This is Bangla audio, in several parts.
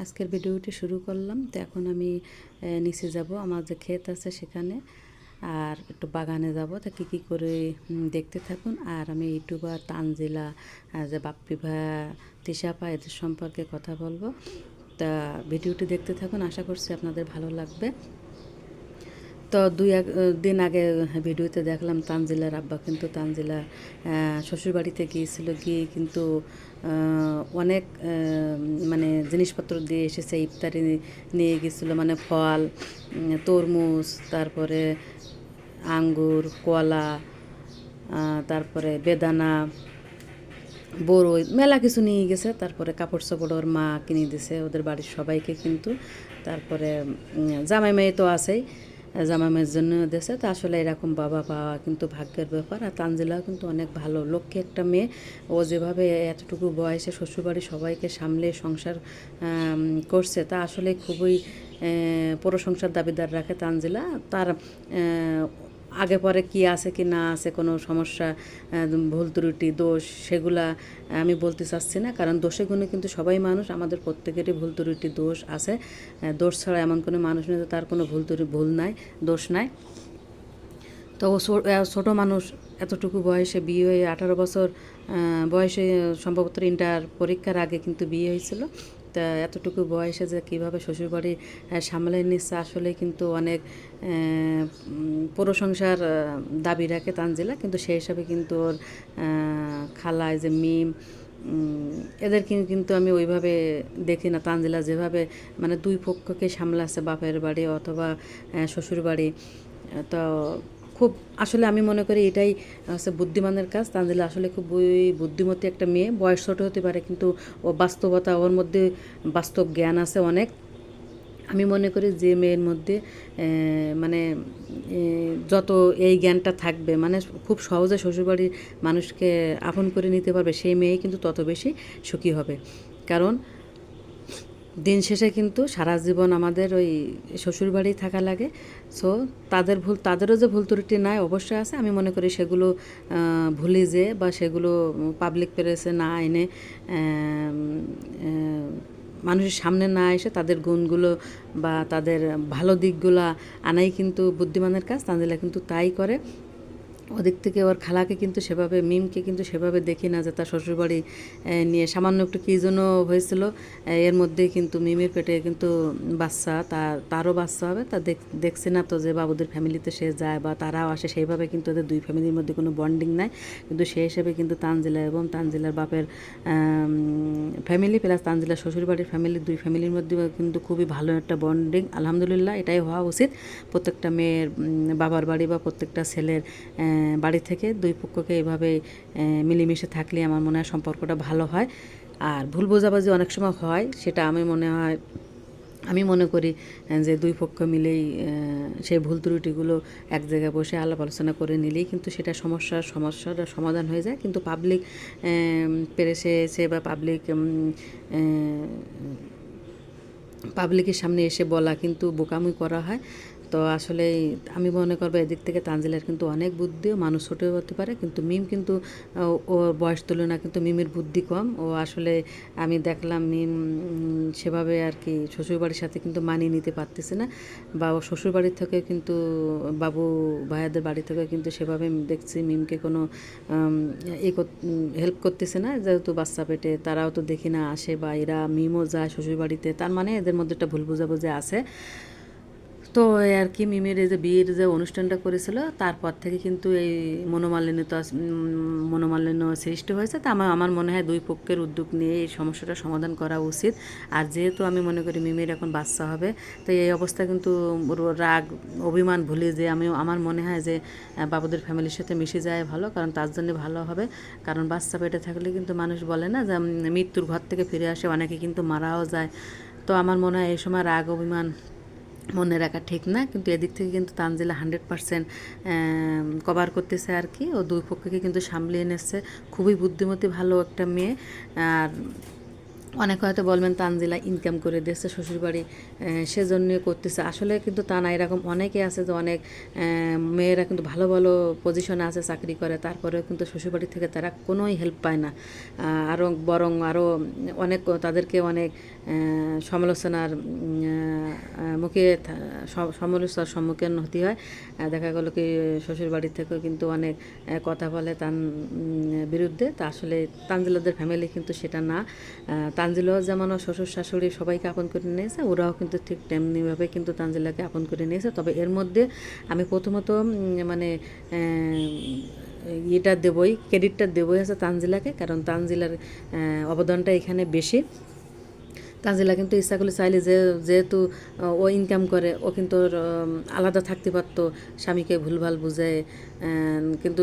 আজকের ভিডিওটি শুরু করলাম। তো এখন আমি নিচে যাব। আমার যে ক্ষেত আছে সেখানে। আর একটু বাগানে যাব। তা কী কী করে দেখতে থাকুন। আর আমি ইউটিউবার তানজিলা যে বাপ্পি ভাইয়া তিশাপা এদের সম্পর্কে কথা বলব। তা ভিডিওটি দেখতে থাকুন। আশা করছি আপনাদের ভালো লাগবে। তো দুই এক দিন আগে ভিডিওতে দেখলাম তানজিলার আব্বা কিন্তু তানজিলা শ্বশুরবাড়িতে গিয়েছিল। গিয়ে কিন্তু অনেক মানে জিনিসপত্র দিয়ে এসেছে, ইফতারি নিয়ে গেছিল মানে ফল তরমুজ, তারপরে আঙ্গুর, কলা তারপরে বেদানা বড়ই মেলা কিছু নিয়ে গেছে। তারপরে কাপড় চোপড় ওর মা কিনে দিছে, ওদের বাড়ির সবাইকে কিন্তু। তারপরে জামাই মেয়ে তো আছেই। জামাই মেয়ের জন্য দিয়েছে তো আসলে এরকম বাবা পাওয়া কিন্তু ভাগ্যের ব্যাপার। আর তানজিলাও কিন্তু অনেক ভালো লক্ষ্যে একটা মেয়ে। ও যেভাবে এতটুকু বয়সে শ্বশুরবাড়ি সবাইকে সামলে সংসার করছে, তা আসলে খুবই প্রশংসার দাবিদার রাখে তানজিলা। তার আগে পরে কি আছে, কি না আছে, কোনো সমস্যা ভুল ত্রুটি, দোষ, সেগুলা আমি বলতে চাচ্ছি না। কারণ দোষে গুণে কিন্তু সবাই মানুষ, আমাদের প্রত্যেকেরই ভুল ত্রুটি, দোষ আছে। দোষ ছাড়া এমন কোনো মানুষ নেই তার কোনো ভুল ত্রুটি, ভুল নাই, দোষ নাই। তো ছোট মানুষ, এতটুকু বয়সে বিয়ে হয়ে আঠারো বছর বয়সে সম্ভবত ইন্টার পরীক্ষার আগে কিন্তু বিয়ে হয়েছিল। তা এতটুকু বয়সে যে কীভাবে শ্বশুরবাড়ি সামলে নিচ্ছে আসলে কিন্তু অনেক আহ, উম, পুরো সংসার আহ, দাবি রাখে তানজিলা। কিন্তু সেই হিসাবে কিন্তু ওর খালায় যে মিম এদের কিন্তু আমি ওইভাবে দেখি না। তানজিলা যেভাবে মানে দুই পক্ষকে সামলাচ্ছে বাপের বাড়ি অথবা আহ, শ্বশুর বাড়ি তো খুব, আসলে আমি মনে করি এটাই হচ্ছে বুদ্ধিমানের কাজ। তানজিলা আসলে খুব বুদ্ধিমতী একটা মেয়ে। বয়স ছোট হতে পারে, কিন্তু ও বাস্তবতা, ওর মধ্যে বাস্তব জ্ঞান আছে অনেক। আমি মনে করি যে মেয়ের মধ্যে মানে যত এই জ্ঞানটা থাকবে মানে খুব সহজে শ্বশুরবাড়ির মানুষকে আপন করে নিতে পারবে, সেই মেয়ে কিন্তু তত বেশি সুখী হবে। কারণ দিন শেষে কিন্তু সারা জীবন আমাদের ওই শ্বশুরবাড়ি থাকা লাগে। সো তাদের ভুল, তাদেরও যে ভুল ত্রুটি নাই, অবশ্যই আছে। আমি মনে করি সেগুলো ভুলে যে বা সেগুলো পাবলিক প্লেসে না এনে মানুষের সামনে না এসে তাদের গুণগুলো বা তাদের ভালো দিকগুলো আনাই কিন্তু বুদ্ধিমানের কাজ। তানজিলা কিন্তু তাই করে। ওদিক থেকে ওর খালাকে কিন্তু সেভাবে, মিমকে কিন্তু সেভাবে দেখি না যে তার শ্বশুরবাড়ি নিয়ে। সামান্য একটু কী জন্য হয়েছিল এর মধ্যে কিন্তু মিমের পেটে কিন্তু বাচ্চা তার তারও বাচ্চা হবে। তা দেখ, দেখছি না তো যে বাবুদের ফ্যামিলিতে সে যায় বা তারাও আসে। সেইভাবে কিন্তু ওদের দুই ফ্যামিলির মধ্যে কোনো বন্ডিং নাই। কিন্তু সেই হিসেবে কিন্তু তানজিলা এবং তানজিলার বাপের ফ্যামিলি প্লাস তানজিলার শ্বশুরবাড়ির ফ্যামিলি, দুই ফ্যামিলির মধ্যে কিন্তু খুবই ভালো একটা বন্ডিং। আলহামদুলিল্লাহ, এটাই হওয়া উচিত। প্রত্যেকটা মেয়ের বাবার বাড়ি বা প্রত্যেকটা ছেলের বাড়ি থেকে দুই পক্ষকে এভাবে মিলেমিশে থাকলে আমার মনে হয় সম্পর্কটা ভালো হয়। আর ভুল বোঝাবাজি অনেক সময় হয়, সেটা আমি মনে হয়, আমি মনে করি যে দুই পক্ষ মিলেই সেই ভুল ত্রুটিগুলো এক জায়গায় বসে আলাপ আলোচনা করে নিলেই কিন্তু সেটা সমস্যার সমস্যার সমাধান হয়ে যায়। কিন্তু পাবলিক পেরেছে এসে বা পাবলিক পাবলিকের সামনে এসে বলা কিন্তু বোকামি করা হয়। তো আসলে আমি মনে করব এদিক থেকে তানজিলার কিন্তু অনেক বুদ্ধিও মানুষ ছোটো হতে পারে, কিন্তু মিম কিন্তু ওর বয়স তুলনা কিন্তু মিমের বুদ্ধি কম। ও আসলে আমি দেখলাম মিম সেভাবে আর কি শ্বশুরবাড়ির সাথে কিন্তু মানিয়ে নিতে পারতেছে না, বা ও শ্বশুরবাড়ির থেকে কিন্তু, বাবু ভাইয়াদের বাড়ি থেকে কিন্তু সেভাবে দেখছি মিমকে কোনো এ হেল্প করতেছে না, যেহেতু বাচ্চা পেটে তারাও তো দেখি না আসে, বা এরা মিমও যায় শ্বশুরবাড়িতে, তার মানে এদের মধ্যে একটা ভুল বোঝাবুঝি আছে। তো আর কি মিমের এই যে বিয়ের যে অনুষ্ঠানটা করেছিল, তারপর থেকে কিন্তু এই মনোমালিন্য তো মনোমালিন্য সৃষ্টি হয়েছে। তা আমার আমার মনে হয় দুই পক্ষের উদ্যোগ নিয়ে এই সমস্যাটা সমাধান করা উচিত। আর যেহেতু আমি মনে করি মিমের এখন বাচ্চা হবে, তো এই অবস্থা কিন্তু রাগ, অভিমান ভুলে যে আমি, আমার মনে হয় যে বাবুদের ফ্যামিলির সাথে মিশে যায় ভালো, কারণ তার জন্য ভালো হবে। কারণ বাচ্চা পেটে থাকলে কিন্তু মানুষ বলে না যে মৃত্যুর ঘর থেকে ফিরে আসে, অনেকে কিন্তু মারাও যায়। তো আমার মনে হয় এই সময় রাগ, অভিমান মনে রাখা ঠিক না, কিন্তু এদিক থেকে কিন্তু তানজিলা হান্ড্রেড পারসেন্ট কভার করতেছে আর কি। ও দুই পক্ষকে কিন্তু সামলিয়ে নিচ্ছে খুবই বুদ্ধিমতী, ভালো একটা মেয়ে। আর অনেকে হয়তো বলবেন তানজিলা ইনকাম করে দিয়েছে, শ্বশুরবাড়ি সেজন্য করতেছে। আসলে কিন্তু তা না, এরকম অনেকে আছে যে অনেক মেয়েরা কিন্তু ভালো ভালো পজিশনে আছে, চাকরি করে, তারপরেও কিন্তু শ্বশুরবাড়ি থেকে তারা কোনোই হেল্প পায় না। আরও বরং আরও অনেক তাদেরকে অনেক সমালোচনার মুখে সমালোচনার সম্মুখীন হতে হয়। দেখা গেল কি শ্বশুরবাড়ি থেকেও কিন্তু অনেক কথা বলে তার বিরুদ্ধে। তা আসলে তানজিলাদের ফ্যামিলি কিন্তু সেটা না। তানজিলাও যেমন শ্বশুর শাশুড়ি সবাইকে আপন করে নিয়েছে, ওরাও কিন্তু ঠিক তেমনিভাবে কিন্তু তানজিলাকে আপন করে নিয়েছে। তবে এর মধ্যে আমি প্রথমত মানে ইয়েটা দেবই ক্রেডিটটা দেবই আছে তানজিলাকে, কারণ তানজিলার অবদানটা এখানে বেশি। তানজিলা কিন্তু ইচ্ছা করলে চাইলে যে, যেহেতু ও ইনকাম করে, ও কিন্তু আলাদা থাকতে পারতো, স্বামীকে ভুলভাল বুঝে কিন্তু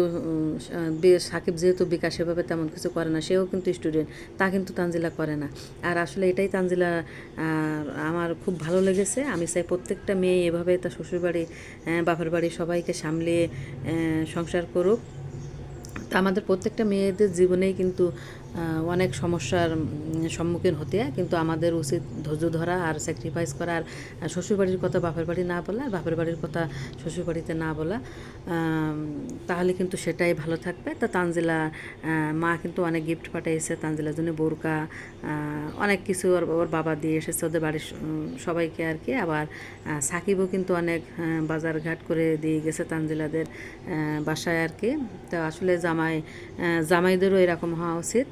সাকিব যেহেতু বিকাশ সেভাবে তেমন কিছু করে না, সেও কিন্তু স্টুডেন্ট তা কিন্তু তানজিলা করে না। আর আসলে এটাই তানজিলা আমার খুব ভালো লেগেছে, আমি চাই প্রত্যেকটা মেয়ে এভাবে তার শ্বশুরবাড়ি বাপের বাড়ি সবাইকে সামলিয়ে সংসার করুক। তা আমাদের প্রত্যেকটা মেয়েদের জীবনেই কিন্তু অনেক সমস্যার সম্মুখীন হতে হয়। কিন্তু আমাদের উচিত ধৈর্য ধরা আর স্যাক্রিফাইস করা। আর শ্বশুরবাড়ির কথা বাপের বাড়ি না বলা আর বাপের বাড়ির কথা শ্বশুরবাড়িতে না বলা তাহলে কিন্তু সেটাই ভালো থাকবে। তা তানজিলা মা কিন্তু অনেক গিফট পাঠিয়েছে তানজিলার জন্য বোরকা অনেক কিছু ওর ওর বাবা দিয়ে এসেছে ওদের বাড়ির সবাইকে আর কি। আবার সাকিবও কিন্তু অনেক আহ, বাজার ঘাট করে দিয়ে গেছে তানজিলাদের বাসায় আর কি। তো আসলে জামাই জামাইদেরও এরকম হওয়া উচিত।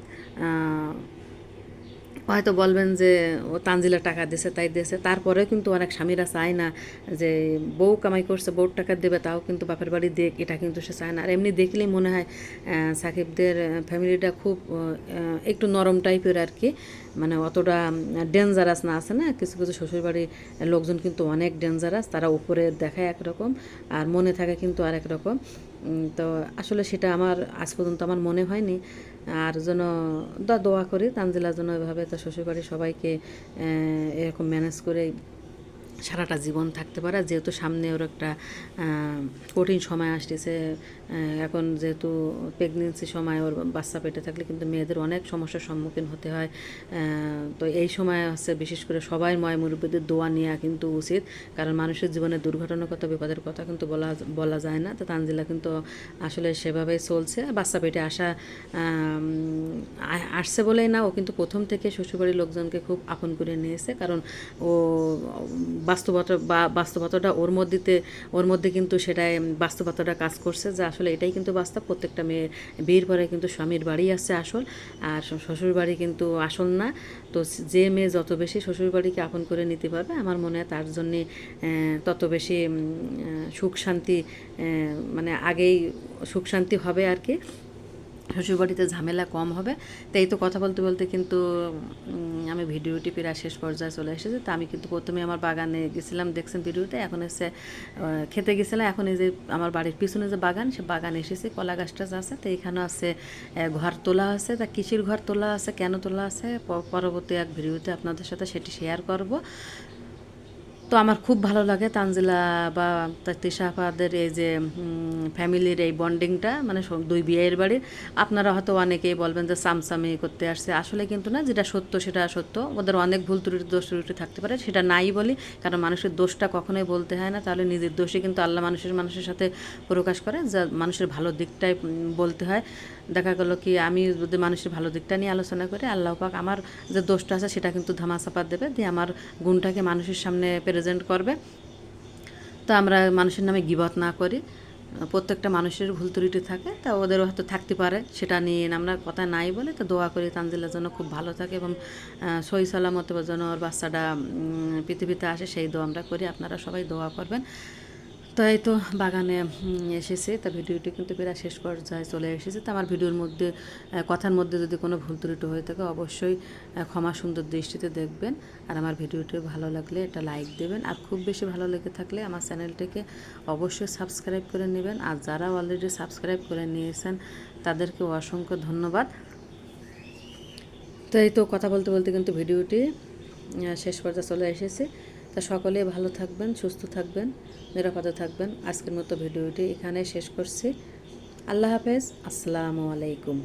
হয়তো বলবেন যে, ও তানজিলা টাকা দিছে, তাই দিয়েছে তারপরেও কিন্তু অনেক স্বামীরা চায় না যে, বউ কামাই করছে বউ টাকা দেবে, তাও কিন্তু বাপের বাড়ি দেখ এটা কিন্তু সে চায় না। আর এমনি দেখলেই মনে হয় সাকিবদের ফ্যামিলিটা খুব একটু নরম টাইপের আর কি। মানে অতটা ডেঞ্জারাস না আছে না? কিছু কিছু শ্বশুরবাড়ির লোকজন কিন্তু অনেক ডেঞ্জারাস তারা উপরে দেখায় একরকম আর মনে থাকে কিন্তু আরেক রকম। তো আসলে সেটা আমার, আজ পর্যন্ত আমার মনে হয়নি। আর যেন দোয়া করি, তানজিলা যেন এভাবে তার শ্বশুরবাড়ির সবাইকে এরকম ম্যানেজ করে সারাটা জীবন থাকতে পারে। যেহেতু সামনে ওর একটা কঠিন সময় আসতেছে এখন যেহেতু প্রেগনেন্সি সময় ওর বাচ্চা পেটে থাকলে কিন্তু মেয়েদের অনেক সমস্যার সম্মুখীন হতে হয়। তো এই সময় হচ্ছে বিশেষ করে সবাই ময় মুরব্বীদের দোয়া নেওয়া কিন্তু উচিত। কারণ মানুষের জীবনে দুর্ঘটনার কথা বিপদের কথা কিন্তু বলা বলা যায় না। তো তানজিলা কিন্তু আসলে সেভাবেই চলছে। বাচ্চা পেটে আসা আসছে বলেই না, ও কিন্তু প্রথম থেকে শ্বশুরবাড়ির লোকজনকে খুব আপন করে নিয়েছে। কারণ ও বাস্তবতা বা বাস্তবতাটা ওর মধ্যেতে, ওর মধ্যে কিন্তু সেটাই বাস্তবতাটা কাজ করছে যে আসলে এটাই কিন্তু বাস্তব। প্রত্যেকটা মেয়ে বিয়ের পরে কিন্তু স্বামীর বাড়ি আসছে আসল আর শ্বশুর বাড়ি কিন্তু আসল না। তো যে মেয়ে যত বেশি শ্বশুর বাড়িকে আপন করে নিতে পারবে, আমার মনে হয় তার জন্যে তত বেশি সুখ শান্তি মানে আগেই সুখ শান্তি হবে আর কি। শ্বশুরবাড়িতে ঝামেলা কম হবে। তাই তো কথা বলতে বলতে কিন্তু আমি ভিডিওটি প্রায় শেষ পর্যায়ে চলে এসেছে। তো আমি কিন্তু প্রথমে আমার বাগানে গেছিলাম, দেখছেন ভিডিওতে এখন এসে খেতে গেছিলাম। এখন এই যে আমার বাড়ির পিছনে যে বাগান, সে বাগান এসেছে, কলা গাছটা আছে। তো এখানে আছে ঘর তোলা আছে। তা কিসির ঘর তোলা আছে, কেন তোলা আছে? পরবর্তী এক ভিডিওতে আপনাদের সাথে সেটি শেয়ার করব। তো আমার খুব ভালো লাগে তানজিলা বা তার তিশা আপাদের এই যে ফ্যামিলির এই বন্ডিংটা মানে দুই বিয়ের বাড়ির আপনারা হয়তো অনেকেই বলবেন যে সামসামি করতে আসছে। আসলে কিন্তু না, যেটা সত্য সেটা সত্য। ওদের অনেক ভুল ত্রুটি, দোষ ত্রুটি থাকতে পারে, সেটা নাই বলি। কারণ মানুষের দোষটা কখনোই বলতে হয় না। তাহলে নিজের দোষই কিন্তু আল্লাহ মানুষের মানুষের সাথে প্রকাশ করে, যা মানুষের ভালো দিকটাই বলতে হয়। দেখা গেলো কি, আমি যদি মানুষের ভালো দিকটা নিয়ে আলোচনা করি, আল্লাহ পাক আমার যে দোষটা আছে সেটা কিন্তু ধামাচাপা দেবে। দিয়ে আমার গুণটাকে মানুষের সামনে প্রেজেন্ট করবে। তো আমরা মানুষের নামে গিবত না করি। প্রত্যেকটা মানুষের ভুল ত্রুটি থাকে, তা ওদেরও হয়তো থাকতে পারে। সেটা নিয়ে আমরা কথা নাই বলে তো দোয়া করি তানজিলার জন্য খুব ভালো থাকে এবং সই সালামত যেন ওর বাচ্চাটা পৃথিবীতে আসে সেই দোয়া আমরা করি। আপনারা সবাই দোয়া করবেন। তো এই তো বাগানে এসেছে। তা ভিডিওটি কিন্তু প্রায় শেষ পর্যায়ে চলে এসেছে। তো আমার ভিডিওর মধ্যে কথার মধ্যে যদি কোনো ভুল ত্রুটি হয়ে থাকে, অবশ্যই ক্ষমা সুন্দর দৃষ্টিতে দেখবেন। আর আমার ভিডিওটি ভালো লাগলে এটা লাইক দেবেন। আর খুব বেশি ভালো লেগে থাকলে আমার চ্যানেলটিকে অবশ্যই সাবস্ক্রাইব করে নেবেন। আর যারা অলরেডি সাবস্ক্রাইব করে নিয়েছেন, তাদেরকে অসংখ্য ধন্যবাদ। তো এই তো কথা বলতে বলতে কিন্তু ভিডিওটি শেষ পর্যায়ে চলে এসেছে। তা সকলে ভালো থাকবেন, সুস্থ থাকবেন, নিরাপদে থাকবেন। আজকের মতো ভিডিওটি এখানে শেষ করছি। আল্লাহ হাফেজ। আসসালামু আলাইকুম।